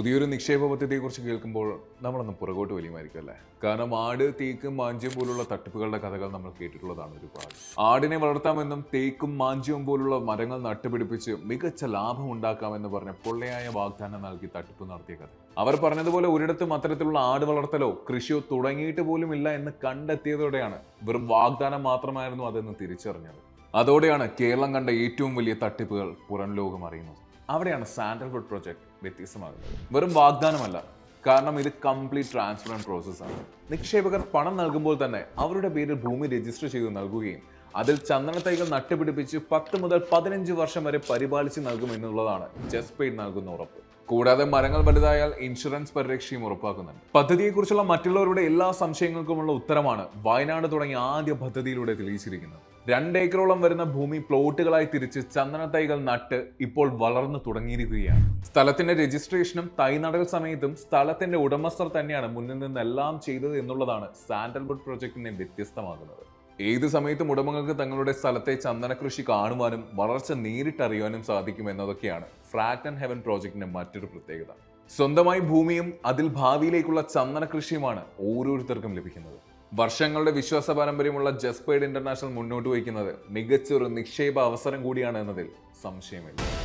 പുതിയൊരു നിക്ഷേപ പദ്ധതിയെക്കുറിച്ച് കേൾക്കുമ്പോൾ നമ്മളൊന്ന് പുറകോട്ട് വലിയുമായിരിക്കും അല്ലേ? കാരണം ആട് തേക്കും മാഞ്ചിയും പോലുള്ള തട്ടിപ്പുകളുടെ കഥകൾ നമ്മൾ കേട്ടിട്ടുള്ളതാണ് ഒരുപാട്. ആടിനെ വളർത്താമെന്നും തേക്കും മാഞ്ചിയും പോലുള്ള മരങ്ങൾ നട്ടുപിടിപ്പിച്ച് മികച്ച ലാഭം ഉണ്ടാക്കാമെന്ന് പറഞ്ഞ പൊള്ളയായ വാഗ്ദാനം നൽകി തട്ടിപ്പ് നടത്തിയ കഥ. അവർ പറഞ്ഞതുപോലെ ഒരിടത്തും അത്തരത്തിലുള്ള ആട് വളർത്തലോ കൃഷിയോ തുടങ്ങിയിട്ട് പോലും ഇല്ല എന്ന് കണ്ടെത്തിയതോടെയാണ് വെറും വാഗ്ദാനം മാത്രമായിരുന്നു അതെന്ന് തിരിച്ചറിഞ്ഞത്. അതോടെയാണ് കേരളം കണ്ട ഏറ്റവും വലിയ തട്ടിപ്പുകൾ പുറം ലോകം അറിയുന്നത്. അവിടെയാണ് സാൻഡൽവുഡ് പ്രൊജക്ട് വ്യത്യസ്തമാകുന്നത്. വെറും വാഗ്ദാനമല്ല. കാരണം ഇത് കംപ്ലീറ്റ് ട്രാൻസ്പെറന്റ് പ്രോസസ്സാണ് നിക്ഷേപകർ പണം നൽകുമ്പോൾ തന്നെ അവരുടെ പേരിൽ ഭൂമി രജിസ്റ്റർ ചെയ്ത് നൽകുകയും അതിൽ ചന്ദന തൈകൾ നട്ടുപിടിപ്പിച്ച് പത്ത് മുതൽ പതിനഞ്ച് വർഷം വരെ പരിപാലിച്ച് നൽകുമെന്നുള്ളതാണ് ജസ്റ്റ് പെയ്ഡ് നൽകുന്ന ഉറപ്പ്. കൂടാതെ മരങ്ങൾ വലുതായാൽ ഇൻഷുറൻസ് പരിരക്ഷയും ഉറപ്പാക്കുന്നുണ്ട്. പദ്ധതിയെക്കുറിച്ചുള്ള മറ്റുള്ളവരുടെ എല്ലാ സംശയങ്ങൾക്കുമുള്ള ഉത്തരമാണ് വയനാട് തുടങ്ങിയ ആദ്യ പദ്ധതിയിലൂടെ തെളിയിച്ചിരിക്കുന്നത്. രണ്ട് ഏക്കറോളം വരുന്ന ഭൂമി പ്ലോട്ടുകളായി തിരിച്ച് ചന്ദന തൈകൾ നട്ട് ഇപ്പോൾ വളർന്നു തുടങ്ങിയിരിക്കുകയാണ്. സ്ഥലത്തിന്റെ രജിസ്ട്രേഷനും തൈ നടൽ സമയത്തും സ്ഥലത്തിന്റെ ഉടമസ്ഥർ തന്നെയാണ് മുന്നിൽ നിന്നെല്ലാം ചെയ്തത് എന്നുള്ളതാണ് സാൻഡൽവുഡ് പ്രൊജക്ടിനെ വ്യത്യസ്തമാകുന്നത് ഏത് സമയത്തും ഉടമകൾക്ക് തങ്ങളുടെ സ്ഥലത്തെ ചന്ദന കൃഷി കാണുവാനും വളർച്ച നേരിട്ടറിയുവാനും സാധിക്കും എന്നതൊക്കെയാണ് ഫ്രാക്ട് ആൻഡ് ഹെവൻ പ്രോജക്റ്റിന്റെ മറ്റൊരു പ്രത്യേകത. സ്വന്തമായി ഭൂമിയും അതിൽ ഭാവിയിലേക്കുള്ള ചന്ദന കൃഷിയുമാണ് ഓരോരുത്തർക്കും ലഭിക്കുന്നത്. വർഷങ്ങളുടെ വിശ്വാസ പാരമ്പര്യമുള്ള ജസ്പേഡ് ഇന്റർനാഷണൽ മുന്നോട്ട് വയ്ക്കുന്നത് മികച്ചൊരു നിക്ഷേപ അവസരം കൂടിയാണ് എന്നതിൽ സംശയമില്ല.